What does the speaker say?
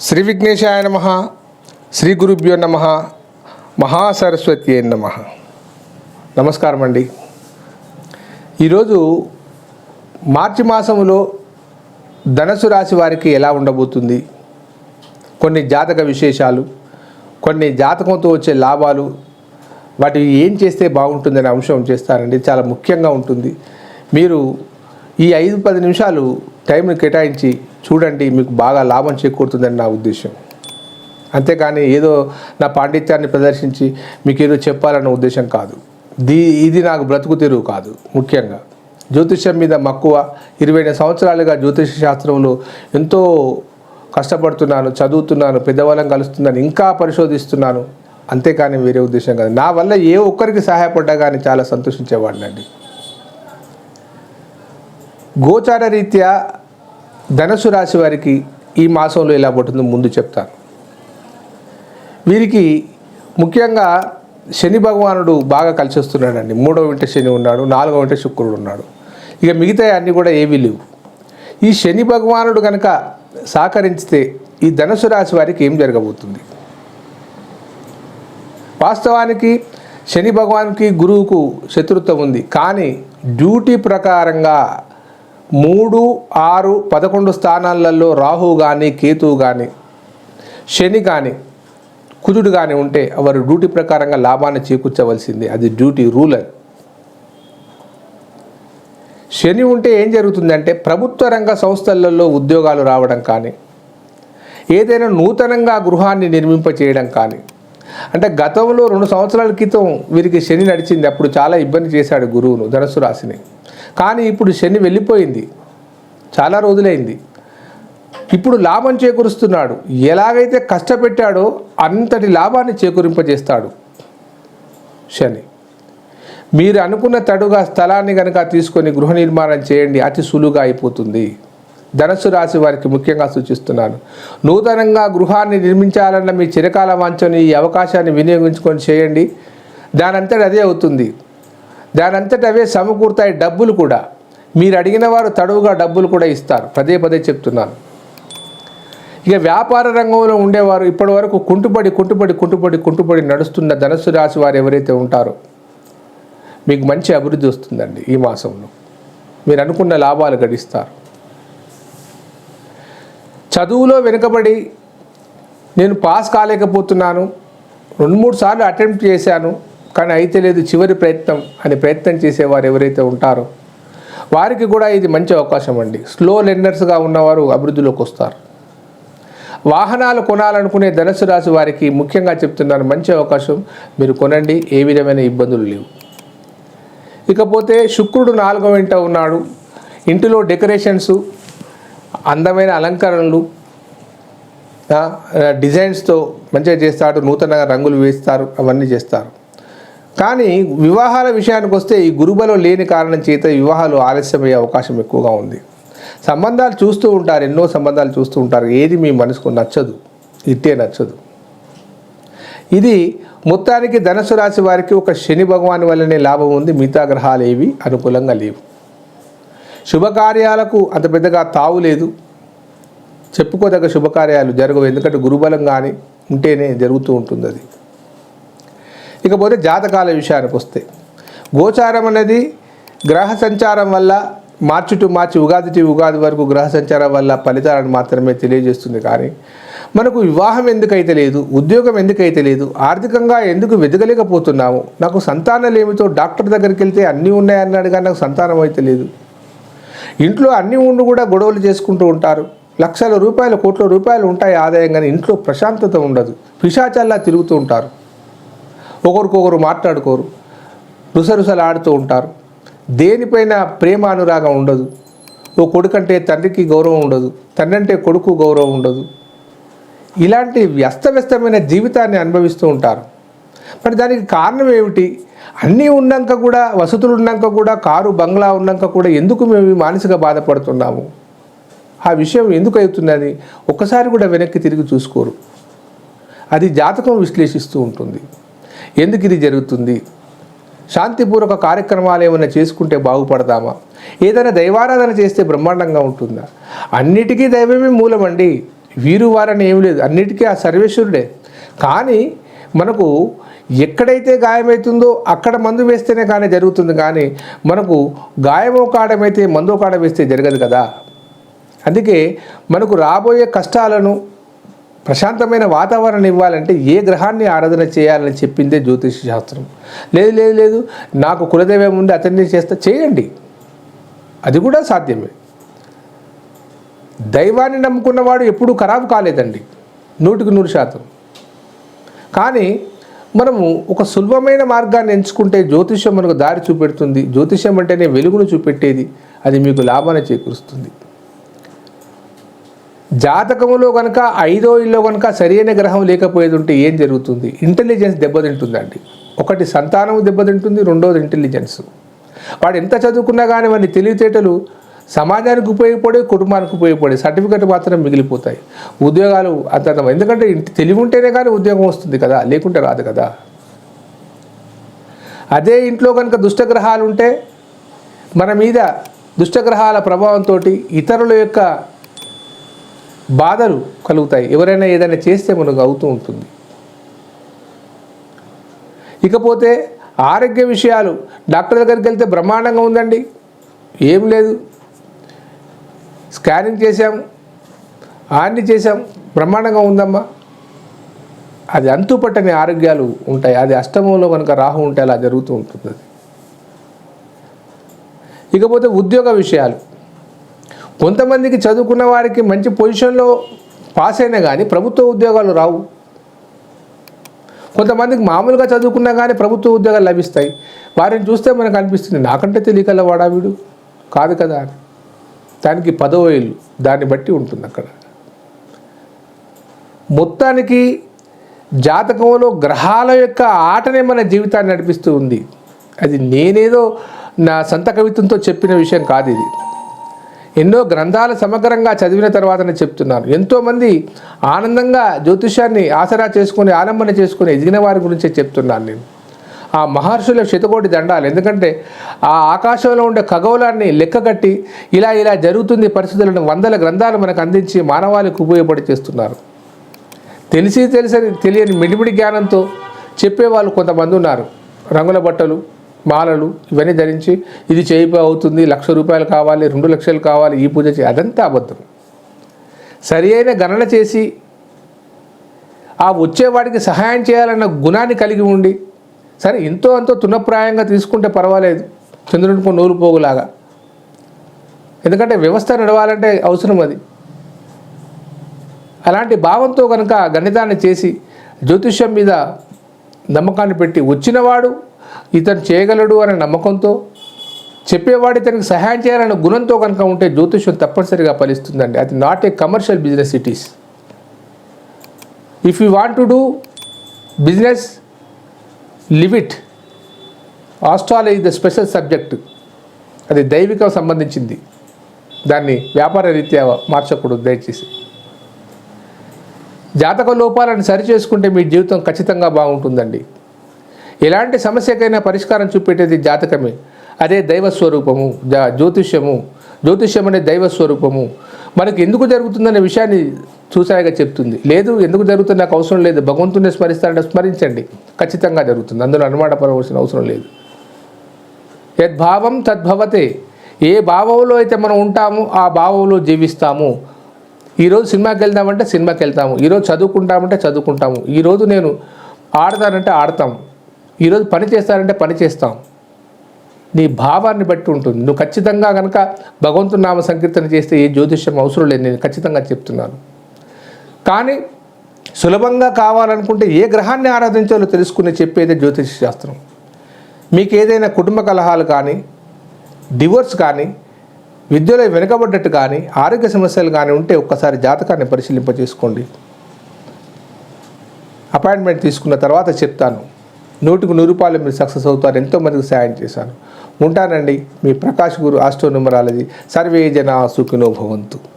శ్రీ విఘ్నేశాయ నమ శ్రీ గురుభ్యో నమ మహాసరస్వతి నమ. నమస్కారం అండి ఈరోజు మార్చి మాసములో ధనసు రాశి వారికి ఎలా ఉండబోతుంది? కొన్ని జాతక విశేషాలు కొన్ని జాతకంతో వచ్చే లాభాలు వాటి ఏం చేస్తే బాగుంటుందనే అంశం చేస్తారండి. చాలా ముఖ్యంగా ఉంటుంది. మీరు ఈ ఐదు పది నిమిషాలు టైంని కేటాయించి చూడండి మీకు బాగా లాభం చేకూరుతుందని నా ఉద్దేశం. అంతేకాని ఏదో నా పాండిత్యాన్ని ప్రదర్శించి మీకు ఏదో చెప్పాలన్న ఉద్దేశం కాదు. దీ ఇది నాకు బ్రతుకు తెరువు కాదు ముఖ్యంగా. జ్యోతిష్యం మీద మక్కువ ఇరవై సంవత్సరాలుగా జ్యోతిష శాస్త్రంలో ఎంతో కష్టపడుతున్నాను చదువుతున్నాను పెద్దవాళ్ళని కలుస్తున్నాను ఇంకా పరిశోధిస్తున్నాను. అంతేకాని వేరే ఉద్దేశం కాదు. నా వల్ల ఏ ఒక్కరికి సహాయపడ్డా కానీ చాలా సంతోషించేవాడినండి. గోచార రీత్యా ధనుసు రాశి వారికి ఈ మాసంలో ఎలా పడుతుందో ముందు చెప్తాను. వీరికి ముఖ్యంగా శని భగవానుడు బాగా కలిసి వస్తున్నాడండి మూడవ వింట శని ఉన్నాడు నాలుగవ వింట శుక్రుడు ఉన్నాడు. ఇక మిగతా అన్నీ కూడా ఏవి లేవు. ఈ శని భగవానుడు కనుక సహకరించితే ఈ ధనుసు రాశి వారికి ఏం జరగబోతుంది? వాస్తవానికి శని భగవాన్కి గురువుకు శత్రుత్వం ఉంది. కానీ డ్యూటీ ప్రకారంగా మూడు ఆరు పదకొండు స్థానాలలో రాహు కానీ కేతువు కానీ శని కానీ కుజుడు కానీ ఉంటే వారు డ్యూటీ ప్రకారంగా లాభాన్ని చేకూర్చవలసిందే. అది డ్యూటీ రూల్ అది శని ఉంటే ఏం జరుగుతుందంటే ప్రభుత్వ రంగ సంస్థలలో ఉద్యోగాలు రావడం కానీ ఏదైనా నూతనంగా గృహాన్ని నిర్మింప చేయడం కానీ అంటే గతంలో రెండు సంవత్సరాల క్రితం వీరికి శని నడిచింది. అప్పుడు చాలా ఇబ్బంది చేశాడు గురువును ధనుసు రాశిని. కానీ ఇప్పుడు శని వెళ్ళిపోయింది. చాలా రోజులైంది. ఇప్పుడు లాభం చేకూరుస్తున్నాడు. ఎలాగైతే కష్టపెట్టాడో అంతటి లాభాన్ని చేకూరింపజేస్తాడు శని. మీరు అనుకున్న తడుగా స్థలాన్ని కనుక తీసుకొని గృహ నిర్మాణం చేయండి. అతి సులువుగా అయిపోతుంది. ధనస్సు రాశి వారికి ముఖ్యంగా సూచిస్తున్నాను. నూతనంగా గృహాన్ని నిర్మించాలన్న మీ చిరకాల వాంఛని ఈ అవకాశాన్ని వినియోగించుకొని చేయండి. దానంతటి అదే అవుతుంది. దానంతట అవే సమకూరుతాయి డబ్బులు కూడా. మీరు అడిగిన వారు తడువుగా డబ్బులు కూడా ఇస్తారు. పదే పదే చెప్తున్నాను. ఇక వ్యాపార రంగంలో ఉండేవారు ఇప్పటి వరకు కుంటుపడి కుంటుపడి కుంటుపడి కుంటుపడి నడుస్తున్న ధనస్సు రాశి వారు ఎవరైతే ఉంటారో మీకు మంచి అభివృద్ధి వస్తుందండి ఈ మాసంలో. మీరు అనుకున్న లాభాలు గడిస్తారు. చదువులో వెనుకబడి నేను పాస్ కాలేకపోతున్నాను. రెండు మూడు సార్లు అటెంప్ట్ చేశాను. కానీ అయితే లేదు చివరి ప్రయత్నం అని ప్రయత్నం చేసేవారు ఎవరైతే ఉంటారో వారికి కూడా ఇది మంచి అవకాశం అండి. స్లో లెర్నర్స్గా ఉన్నవారు అభివృద్ధిలోకి వస్తారు. వాహనాలు కొనాలనుకునే ధనుసు రాశి వారికి ముఖ్యంగా చెప్తున్నాను మంచి అవకాశం మీరు కొనండి ఏ విధమైన ఇబ్బందులు లేవు. ఇకపోతే శుక్రుడు నాలుగో ఇంట ఉన్నాడు. ఇంటిలో డెకరేషన్స్ అందమైన అలంకరణలు డిజైన్స్తో మంచిగా చేస్తాడు నూతనంగా రంగులు వేస్తారు అవన్నీ చేస్తారు. కానీ వివాహాల విషయానికి వస్తే ఈ గురుబలం లేని కారణం చేత వివాహాలు ఆలస్యమయ్యే అవకాశం ఎక్కువగా ఉంది. సంబంధాలు చూస్తూ ఉంటారు ఎన్నో సంబంధాలు చూస్తూ ఉంటారు. ఏది మీ మనసుకు నచ్చదు ఇట్టే నచ్చదు. ఇది మొత్తానికి ధనుసు రాశి వారికి ఒక శని భగవాన్ వల్లనే లాభం ఉంది మిగతా గ్రహాలు ఏవి అనుకూలంగా లేవు. శుభకార్యాలకు అంత పెద్దగా తావు లేదు. చెప్పుకోదగ్గ శుభకార్యాలు జరగవు ఎందుకంటే గురుబలం కానీ ఉంటేనే జరుగుతూ ఉంటుంది అది. ఇకపోతే జాతకాల విషయానికి వస్తే. గోచారం అనేది గ్రహ సంచారం వల్ల March to March Ugadi to Ugadi వరకు గ్రహ సంచారం వల్ల ఫలితాలను మాత్రమే తెలియజేస్తుంది కానీ మనకు వివాహం ఎందుకైతే లేదు ఉద్యోగం ఎందుకైతే లేదు ఆర్థికంగా ఎందుకు వెతకలేకపోతున్నాము నాకు సంతానం ఏమిటో డాక్టర్ దగ్గరికి వెళ్తే అన్నీ ఉన్నాయన్నాడు కానీ నాకు సంతానం అయితే లేదు. ఇంట్లో అన్నీ ఉండి కూడా గొడవలు చేసుకుంటూ ఉంటారు. లక్షల రూపాయలు కోట్ల రూపాయలు ఉంటాయి ఆదాయం కానీ ఇంట్లో ప్రశాంతత ఉండదు. పిశాచల్లా తిరుగుతూ ఉంటారు. ఒకరికొకరు మాట్లాడుకోరు రుసరుసలు ఆడుతూ ఉంటారు. దేనిపైన ప్రేమ అనురాగం ఉండదు. ఓ కొడుకంటే తండ్రికి గౌరవం ఉండదు తండ్రి అంటే కొడుకు గౌరవం ఉండదు. ఇలాంటి వ్యస్తవ్యస్తమైన జీవితాన్ని అనుభవిస్తూ ఉంటారు. మరి దానికి కారణం ఏమిటి? అన్నీ ఉన్నాక కూడా వసతులు ఉన్నాక కూడా కారు బంగ్లా ఉన్నాక కూడా ఎందుకు మేము మానసిక బాధపడుతున్నాము? ఆ విషయం ఎందుకు అవుతుందని ఒక్కసారి కూడా వెనక్కి తిరిగి చూసుకోరు. అది జాతకం విశ్లేషిస్తూ ఉంటుంది. ఎందుకు ఇది జరుగుతుంది? శాంతిపూర్వక కార్యక్రమాలు ఏమైనా చేసుకుంటే బాగుపడదామా ఏదైనా దైవారాధన చేస్తే బ్రహ్మాండంగా ఉంటుందా? అన్నిటికీ దైవమే మూలమండి. వీరు వారని ఏమి లేదు. అన్నిటికీ ఆ సర్వేశ్వరుడే. కానీ మనకు ఎక్కడైతే గాయమవుతుందో అక్కడ మందు వేస్తేనే కానీ జరుగుతుంది. కానీ మనకు గాయమో కాడమైతే మందో కాడ వేస్తే జరగదు కదా. అందుకే మనకు రాబోయే కష్టాలను ప్రశాంతమైన వాతావరణం ఇవ్వాలంటే ఏ గ్రహాన్ని ఆరాధన చేయాలని చెప్పిందే జ్యోతిష శాస్త్రం. లేదు లేదు లేదు నాకు కులదైవం ఉంది అతన్ని చేస్తా చేయండి. అది కూడా సాధ్యమే. దైవాన్ని నమ్ముకున్నవాడు ఎప్పుడూ ఖరాబు కాలేదండి. నూటికి నూరు శాతం. కానీ మనము ఒక సులభమైన మార్గాన్ని ఎంచుకుంటే జ్యోతిష్యం మనకు దారి చూపెడుతుంది. జ్యోతిష్యం అంటేనే వెలుగును చూపెట్టేది. అది మీకు లాభాన్ని చేకూరుస్తుంది. జాతకములో కనుక ఐదో ఇల్లో కనుక సరైన గ్రహం లేకపోయేది ఉంటే ఏం జరుగుతుంది? ఇంటెలిజెన్స్ దెబ్బతింటుందండి. ఒకటి సంతానం దెబ్బతింటుంది రెండోది ఇంటెలిజెన్స్ వాడు ఎంత చదువుకున్నా కానీ వాడిని తెలివితేటలు సమాజానికి ఉపయోగపడే కుటుంబానికి ఉపయోగపడే సర్టిఫికెట్ మాత్రం మిగిలిపోతాయి. ఉద్యోగాలు అంత ఎందుకంటే ఇంటి తెలివి ఉంటేనే కానీ ఉద్యోగం వస్తుంది కదా లేకుంటే రాదు కదా. అదే ఇంట్లో కనుక దుష్టగ్రహాలు ఉంటే మన మీద దుష్టగ్రహాల ప్రభావంతో ఇతరుల యొక్క బాధలు కలుగుతాయి. ఎవరైనా ఏదైనా చేస్తే మనకు అవుతూ ఉంటుంది. ఇకపోతే ఆరోగ్య విషయాలు డాక్టర్ దగ్గరికి వెళ్తే బ్రహ్మాండంగా ఉందండి. ఏం లేదు. స్కానింగ్ చేసాం ఆన్ని చేసాం బ్రహ్మాండంగా ఉందమ్మా. అది అంతుపట్టని ఆరోగ్యాలు ఉంటాయి. అది అష్టమంలో కనుక రాహు ఉంటే అలా జరుగుతూ ఉంటుంది ఇకపోతే ఉద్యోగ విషయాలు. కొంతమందికి చదువుకున్న వారికి మంచి పొజిషన్లో పాస్ అయినా కానీ ప్రభుత్వ ఉద్యోగాలు రావు. కొంతమందికి మామూలుగా చదువుకున్నా కానీ ప్రభుత్వ ఉద్యోగాలు లభిస్తాయి. వారిని చూస్తే మనకు అనిపిస్తుంది నాకంటే తెలియకల వాడా? వీడు కాదు కదా అని. దానికి పదవ ఇల్లు దాన్ని బట్టి ఉంటుంది అక్కడ. మొత్తానికి జాతకంలో గ్రహాల యొక్క ఆటనే మన జీవితాన్ని నడిపిస్తూ ఉంది. అది నేనేదో నా సంత కవిత్వంతో చెప్పిన విషయం కాదు ఇది. ఎన్నో గ్రంథాలు సమగ్రంగా చదివిన తర్వాత చెప్తున్నారు. ఎంతోమంది ఆనందంగా జ్యోతిష్యాన్ని ఆసరా చేసుకొని ఆలంబన చేసుకుని ఎదిగిన వారి గురించే చెప్తున్నాను నేను. ఆ మహర్షుల శతకోటి దండాలు. ఎందుకంటే ఆ ఆకాశంలో ఉండే ఖగోళాన్ని లెక్కగట్టి ఇలా ఇలా జరుగుతుంది పరిస్థితులను వందల గ్రంథాలు మనకు అందించి మానవాళికి ఉపయోగపడి చేస్తున్నారు. తెలిసి తెలిసని తెలియని మిడిమిడి జ్ఞానంతో చెప్పేవాళ్ళు కొంతమంది ఉన్నారు. రంగుల బట్టలు మాలలు ఇవన్నీ ధరించి ఇది చేయిపో అవుతుంది లక్ష రూపాయలు కావాలి రెండు లక్షలు కావాలి ఈ పూజ చేయి. అదంతా అబద్ధం. సరి అయిన గణన చేసి ఆ వచ్చేవాడికి సహాయం చేయాలన్న గుణాన్ని కలిగి ఉండి సరే ఎంతో అంతో తునప్రాయంగా తీసుకుంటే పర్వాలేదు. చంద్రుడికి నూలు పోగులాగా. ఎందుకంటే వ్యవస్థ నడవాలంటే అవసరం అది. అలాంటి భావంతో కనుక గణితాన్ని చేసి జ్యోతిష్యం మీద నమ్మకాన్ని పెట్టి వచ్చినవాడు ఇతను చేయగలడు అనే నమ్మకంతో చెప్పేవాడు ఇతనికి సహాయం చేయాలనే గుణంతో కనుక ఉంటే జ్యోతిష్యం తప్పనిసరిగా ఫలిస్తుందండి. అది not a commercial business it is if you want to do business live it astrology the special subject అది దైవికం సంబంధించింది. దాన్ని వ్యాపార రీత్యా మార్చకూడదు దయచేసి. జాతక లోపాలను సరిచేసుకుంటే మీ జీవితం ఖచ్చితంగా బాగుంటుందండి. ఎలాంటి సమస్యకైనా పరిష్కారం చూపెట్టేది జాతకమే. అదే దైవ స్వరూపము జ్యోతిష్యము. జ్యోతిష్యం అనే దైవ స్వరూపము మనకు ఎందుకు జరుగుతుందనే విషయాన్ని చూసాయిగా చెప్తుంది. లేదు ఎందుకు జరుగుతుంది నాకు అవసరం లేదు. భగవంతుని స్మరిస్తారంటే స్మరించండి. ఖచ్చితంగా జరుగుతుంది. అందులో అనుమానపడవలసిన అవసరం లేదు. యద్భావం తద్భవతే. ఏ భావంలో అయితే మనం ఉంటామో ఆ భావంలో జీవిస్తాము. ఈరోజు సినిమాకి వెళ్దామంటే సినిమాకి వెళ్తాము. ఈరోజు చదువుకుంటామంటే చదువుకుంటాము. ఈరోజు నేను ఆడతానంటే ఆడతాం ఈరోజు పని చేస్తారంటే పని చేస్తాం. నీ భావాన్ని బట్టి ఉంటుంది. నువ్వు ఖచ్చితంగా కనుక భగవంతుని నామ సంకీర్తన చేస్తే ఏ జ్యోతిష్యం అవసరం లేదు. నేను ఖచ్చితంగా చెప్తున్నాను. కానీ సులభంగా కావాలనుకుంటే ఏ గ్రహాన్ని ఆరాధించాలో తెలుసుకుని చెప్పేదే జ్యోతిష శాస్త్రం. మీకు ఏదైనా కుటుంబ కలహాలు కానీ డివోర్స్ కానీ విద్యలో వెనుకబడ్డట్టు కానీ ఆరోగ్య సమస్యలు కానీ ఉంటే ఒక్కసారి జాతకాన్ని పరిశీలింప చేసుకోండి అపాయింట్మెంట్ తీసుకున్న తర్వాత చెప్తాను. నూటికి నూరు రూపాయలు మీరు సక్సెస్ అవుతారు ఎంతోమందికి సాయం చేశాను ఉంటానండి మీ ప్రకాష్ గురు ఆస్ట్రో సర్వే జన సుఖినో భవంతు.